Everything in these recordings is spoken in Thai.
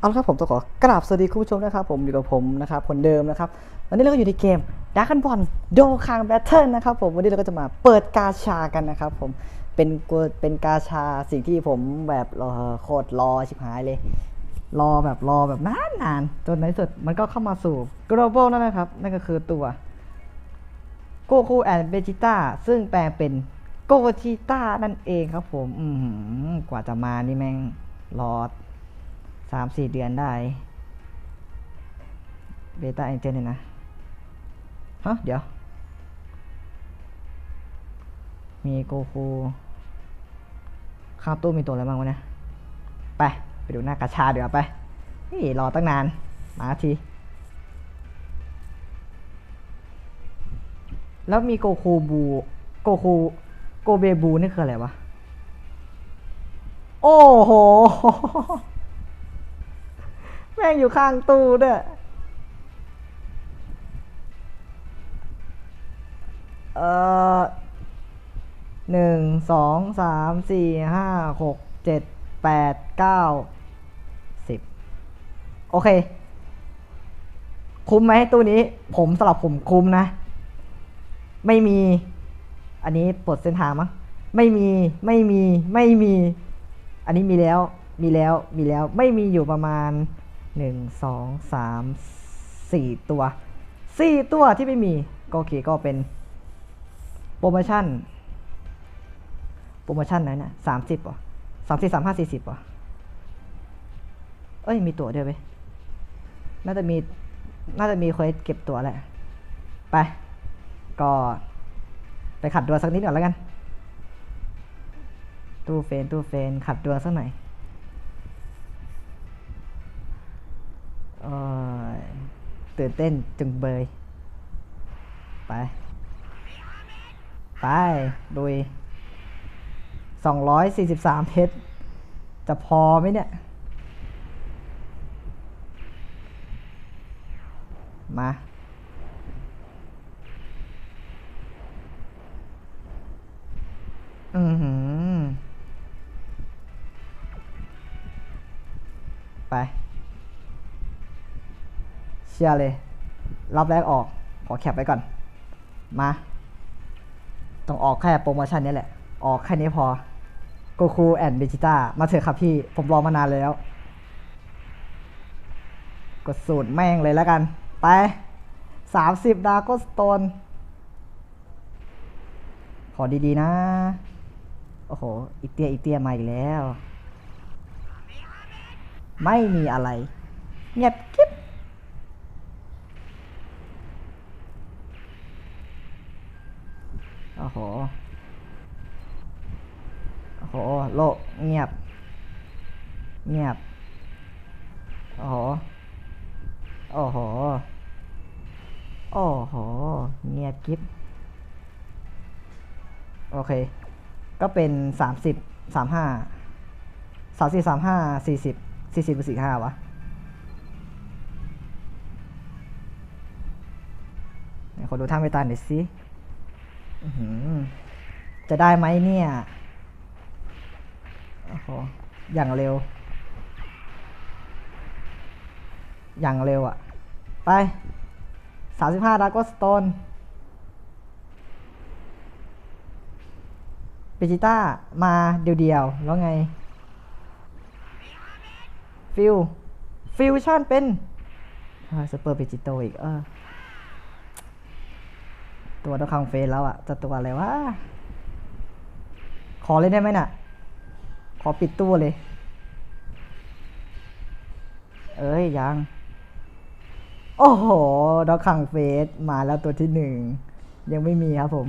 เอาละครับผมต้องขอกราบสวัสดีคุณผู้ชมนะครับผมอยู่กับผมนะครับคนเดิมนะครับวันนี้เราก็อยู่ในเกมดักกันบอลโดคางแบทเทิลนะครับผมวันนี้เราก็จะมาเปิดกาชากันนะครับผมเป็นกวเป็นกาชาสิ่งที่ผมแบบรอโคตรรอชิบหายเลย รอแบบรอแบบนานนานๆจนในที่สุดมันก็เข้ามาสู่ global นั่นนะครับ นั่นก็คือตัวโกคูแอนเบจิต้าซึ่งแปลเป็นโกจิต้านั่นเองครับผม อืกว่าจะมานี่แม่งรอ สามสี่เดือนได้เบต้าเอนเจนเนี่ยนะฮะเดี๋ยว มีโกคูข้างตู้มีตัวอะไรบ้างวะเนี่ย ไป ไปดูหน้ากาชาเดี๋ยวไป นี่รอตั้งนาน มาที แล้วมีโกคูบูโกคูโกเบบูนี่คืออะไรวะ โอ้โห แม่งอยู่ข้างตู้ด้วยเออหนึ่งสองสามสี่ห้าหกเจ็ดแปดเก้าสิบโอเค คุ้มไหมตู้นี้ ผมสำหรับผมคุ้มนะ ไม่มี อันนี้ปลดเส้นทางมั้งไม่มีไม่มีไม่มี อันนี้มีแล้วมีแล้วมีแล้วไม่มีอยู่ประมาณ หนึ่งสองสามสี่ตัวสี่ตัวที่ไม่มีก็โอเคก็เป็นโปรโมชั่น โปรโมชั่นนั้นน่ะสามสิบป่ะสามสิบสามห้าสี่สิบป่ะเอ้ย มีตั๋วด้วยเว้ยน่าจะมี น่าจะมีเควสเก็บตั๋วแหละ ไป ก็ไปขัดดวงสักนิดก่อนแล้วกัน ตู้เฟนตู้เฟนขัดดวงสักหน่อย ตื่นเต้นจึงเบย ไป ไปดุยสองร้อยสี่สิบสามเพชร จะพอไหมเนี่ย มา อือหือ ไป ชียร์เลย รอบแรกออก ขอแคปไว้ก่อน มา ต้องออกแค่โปรโมชั่นนี้แหละ ออกแค่นี้พอโกคูแอนเบจิต้ามาเถอะครับพี่ ผมรอมานานแล้ว กดสูตรแม่งเลยแล้วกัน ไปสามสิบดาร์กสโตน ขอดีๆนะ โอ้โห อีเตียอีเตียมาอีกแล้ว ไม่มีอะไร เงียบกบ โอ้โห โอ้โห โลกเงียบ เงียบ โอ้โห โอ้โห โอ้โห เงียบกิ๊บโอเค ก็เป็นสามสิบสามห้าสามสิบสามห้าสี่สิบสี่สิบหรือสี่ห้าวะขอดูท่าไม่ตาหน่อยสิ จะได้ไหมเนี่ย โอ้โห อย่างเร็ว อย่างเร็วอะไปสามสิบห้าดาร์กสโตนเบจิต้ามาเดียวๆ แล้วไง ฟิว ฟิวชั่นเป็นสเปอร์เบจิโตอีก เออ ตัวตัวคังเฟนแล้วอะจะตัวอะไรวะ ขอเลยได้ไหมน่ะ ขอปิดตู้เลย เอ้ยยัง โอ้โหดอกคังเฟสมาแล้วตัวที่หนึ่ง ยังไม่มีครับผม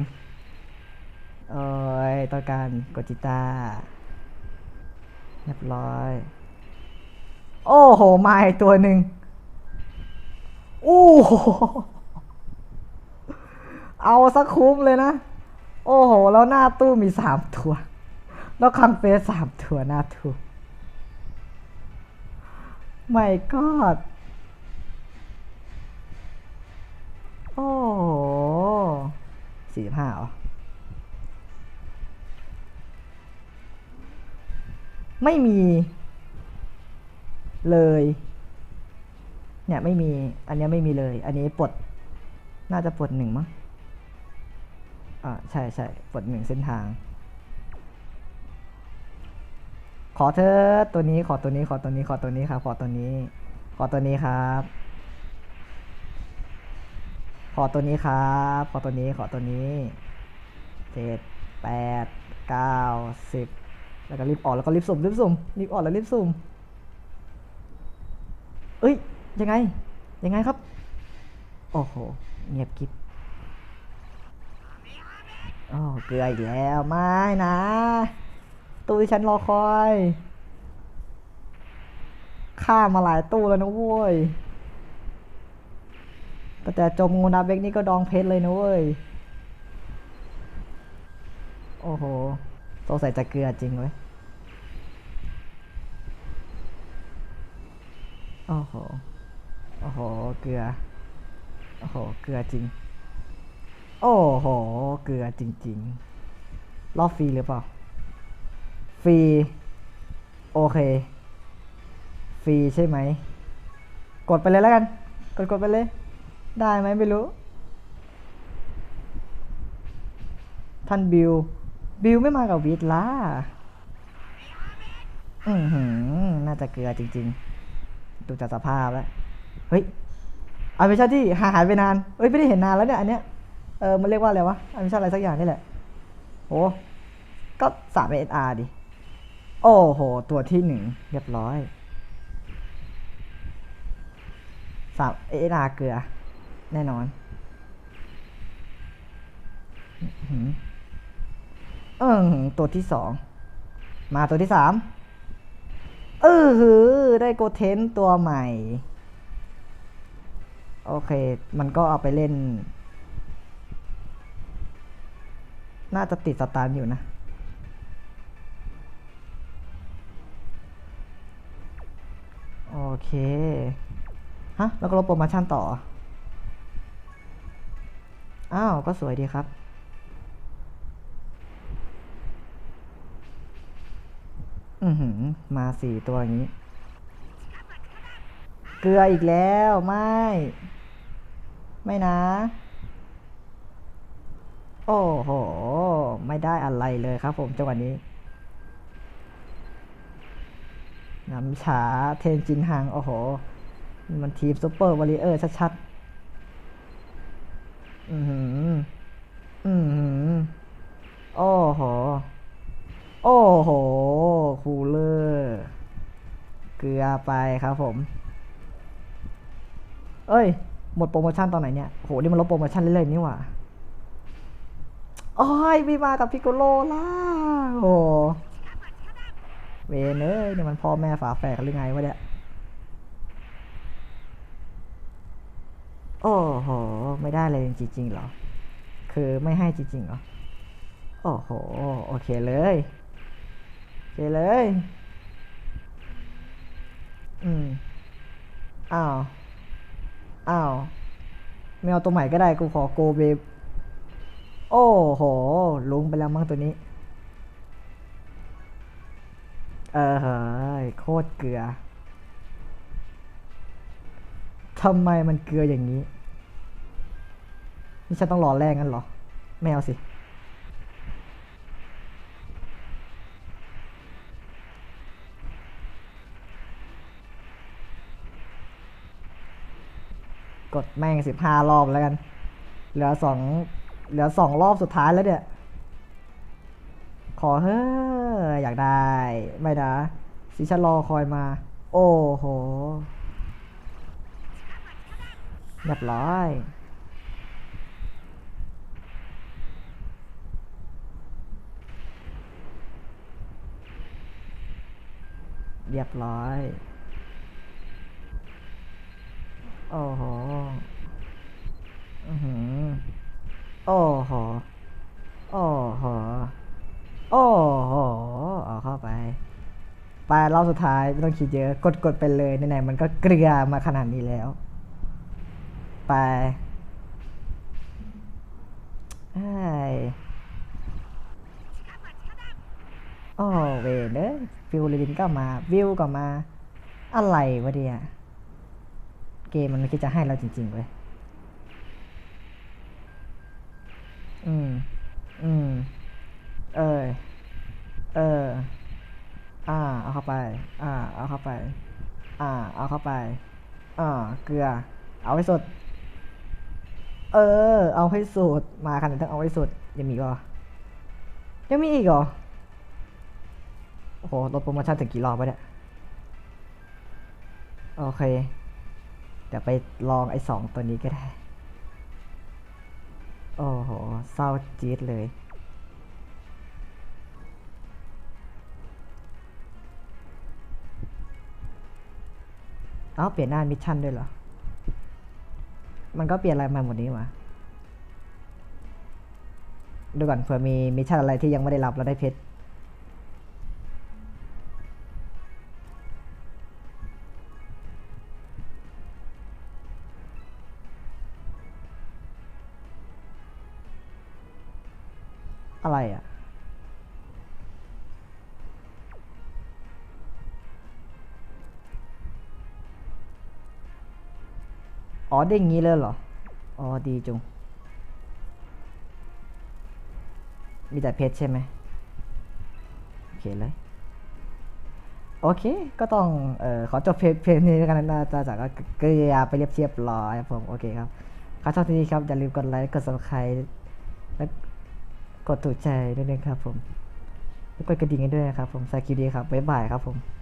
โอ้ยต้องการกดจิตาเรียบร้อย โอ้โห มาอีกตัวหนึ่งอู้โห เอาสักคุ้มเลยนะ โอ้โห แล้วหน้าตู้มีสามตัว แล้วคังเฟสสามตัวหน้าตู้ไม่กอดโอ้โหสี่สิบห้าเหรอ ไม่มี เลย เนี่ยไม่มี อันนี้ไม่มีเลย อันนี้ปลด น่าจะปลดหนึ่งมั้ง อ่าใช่ใช่ปลดหนึ่งเส้นทาง ขอเธอตัวนี้ขอตัวนี้ขอตัวนี้ขอตัวนี้ครับ ขอตัวนี้ ขอตัวนี้ครับ ขอตัวนี้ครับ ขอตัวนี้ขอตัวนี้เจ็ดแปดเก้าสิบแล้วก็รีบออกแล้วก็รีบสุ่มรีบสุ่มรีบออกแล้วรีบสุ่มเอ้ยยังไงยังไงครับ โอ้โห เงียบกิ๊บ โอ้เกลืออีกแล้ว ไม่นะ ตู้ที่ฉันรอคอยข้ามมาหลายตู้แล้วนะเว้ยแต่แต่จมงูนาเบกนี่ก็ดองเพชรเลยนะเว้ย โอ้โหสงสัยจะเกลือจริงเว้ย โอ้โห โอ้โห เกลือ โอ้โห เกลือจริง โอ้โห เกลือจริง ๆ รอบฟรีหรือเปล่า ฟรี โอเค ฟรีใช่ไหม กดไปเลยแล้วกัน กดกดไปเลย ได้ไหมไม่รู้ ท่านบิว บิวไม่มากับวิทย์ล่ะอือหือ น่าจะเกลือจริง ๆ ดูจากสภาพแล้ว เฮ้ยอามิชันที่หายหายไปนานเฮ้ย ไม่ได้เห็นนานแล้วเนี่ย อันเนี้ย เออมันเรียกว่าอะไรวะอามิชันอะไรสักอย่างนี่แหละโหก็สามเอสอาร์ดิ โอ้โห ตัวที่หนึ่งเรียบร้อยสามเอสอาร์เกลือ แน่นอนอื้อหือเออตัวที่สองมาตัวที่สามเออหือได้โกเทนตัวใหม่ โอเค มันก็เอาไปเล่น น่าจะติดสตาร์อยู่นะ โอเค ฮะ แล้วก็ลบโปรโมชั่นต่อ อ้าว ก็สวยดีครับอือหือ มาสี่ตัวอย่างนี้ เกลืออีกแล้วไม่ ไม่นะ โอ้โห ไม่ได้อะไรเลยครับผมจังหวะนี้น้ำฉาเทนจินฮังโอ้โห มันทีมซุปเปอร์วอริเออร์ชัดๆ อือหือ อือหือ โอ้โห โอ้โห คูลเลอร์ เกลือไปครับผม เอ้ย หมดโปรโมชั่นตอนไหนเนี่ย โห นี่มันลดโปรโมชั่นเรื่อยๆนี่หว่า อ้ยมีมากับพิกโกโลล่ะโอ้เวนเอ้ยนี่มันพ่อแม่ฝาแฝดหรือไงวะเนี่ยโอ้โห ไม่ได้เลยจริงๆหรอ คือไม่ให้จริงๆหรอ โอ้โห โอเคเลย โอเคเลย อืม อ้าว อ้าว ไม่เอาตัวใหม่ก็ได้ กูขอโกเบ โอ้โหลุงไปแล้วมั้งตัวนี้ เออเฮ้ยโคตรเกลือทำไมมันเกลืออย่างนี้ นี่ฉันต้องรอแรกงั้นเหรอ ไม่เอาสิกดแม่งสิบห้ารอบแล้วกัน เหลือสอง เหลือสองรอบสุดท้ายแล้วเนี่ย ขอเฮ้ออยากได้ ไม่นะสิฉันรอคอยมา โอ้โหเรียบร้อยเรียบร้อย โอ้โห อือหือ โอ้โห โอ้โห โอ้โห เอาเข้าไป ไปรอบสุดท้ายไม่ต้องคิดเยอะ กดกดไปเลยไหนๆมันก็เกลือมาขนาดนี้แล้ว ไปไอ้โอ้เวนเอ้ยฟิวเลดินก็มา วิวก็มา อะไรวะเนี่ยเกมมันไม่คิดจะให้เราจริงๆเว้ย อืม อืม เออ เออ อ่า เอาเข้าไป อ่า เอาเข้าไป อ่า เอาเข้าไป อ่า เกลือ เอาให้สุด เออ เอาให้สุด มาขนาดต้องเอาให้สุด ยังมีอีกเหรอยังมีอีกเหรอ โอ้โหลดโปรโมชั่นถึงกี่รอบวะเนี่ย โอเค เดี๋ยวไปลองไอ้สองตัวนี้ก็ได้ อ้โห เศร้าจี๊ดเลย เอ้า เปลี่ยนหน้ามิชชั่นด้วยเหรอ มันก็เปลี่ยนอะไรมาหมดนี้วะดูก่อนเผื่อมีมิชชั่นอะไรที่ยังไม่ได้รับแล้วได้เพชร อะไรอะ อ๋อได้ยงี้เลยเหรอ อ๋อ ดีจุง มีแต่เพชรใช่ไหมโอเคเลย โอเค ก็ต้อง เอ่อ ขอจบเพจเพจนี้แล้วกันนะจะจากก็เกลียไปเรียบเทียบร้อยครับผม โอเคครับถ้าชอบที่นี่ครับ อย่าลืมกดไลค์ กด subscribe กดถูกใจด้วยนะครับผมแล้วกดกระดิ่งให้ด้วยนะครับผมสกิลดีครับบ๊ายบายครับผม